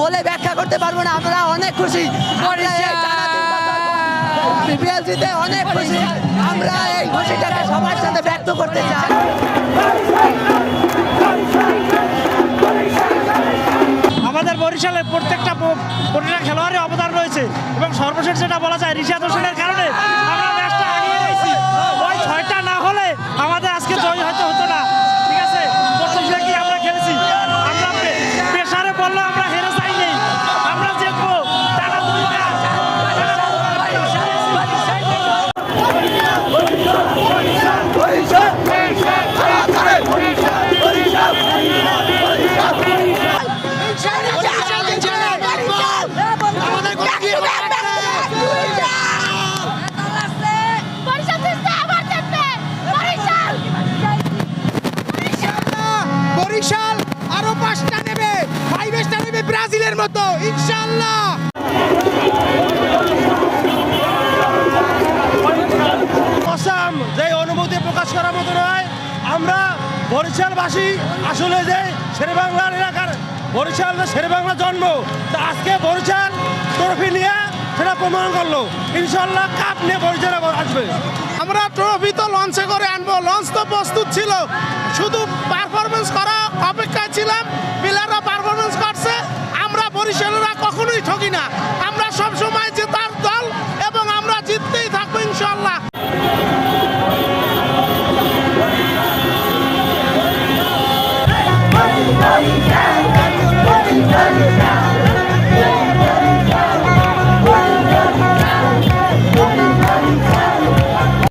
বলে ব্যাখ্যা করতে পারব না আমরা অনেক খুশি। অনেক খুশি। আমরা এই খুশিটাকে সবার সাথে ব্যক্ত করতে চাই। আমাদের বরিশালে প্রত্যেকটা প্রতিটা খেলোয়াড়ের অবদান রয়েছে এবং সর্বশেষ যেটা বলা যায় রিশাদ হোসেনের ব্রাজিলের মতো, ইনশাআল্লাহ। অসাম যে অনুভূতি প্রকাশ করার মতো নয়, আমরা বরিশালবাসী আসলে যে শেরেবাংলার এলাকার, বরিশাল শেরেবাংলা জন্ম, তা আজকে বরিশাল ট্রফি নিয়ে সেটা প্রমাণ করল। ইনশাল্লাহ কাপ নিয়ে বরিশাল আসবে। আমরা ট্রফি তো লঞ্চে করে আনব লঞ্চ তো প্রস্তুত ছিল। শুধু পারফরমেন্স করা অপেক্ষায় ছিলাম প্লেয়াররা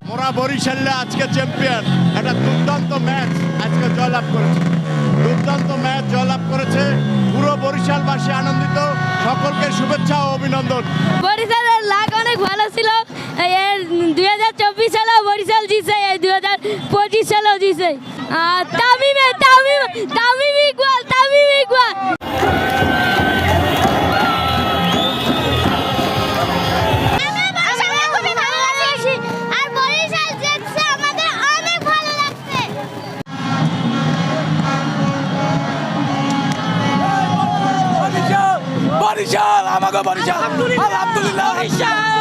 মোরা বরিশালে আজকে চ্যাম্পিয়ন একটা দুর্দান্ত ম্যাচ আজকে জয়লাভ করেছে। দুর্দান্ত ম্যাচ জয়লাভ করেছে, পুরো বরিশালবাসী আনন্দিত, সকলকে শুভেচ্ছা ও অভিনন্দন। বরিশালের লাগ অনেক ভালো ছিল দুই হাজার চব্বিশ সালেও বরিশাল জিতছে দুই হাজার পঁচিশ সালেও জিতছে। বরিশাল আমাকে বরিশাল। আলহামদুলিল্লাহ। বরিশাল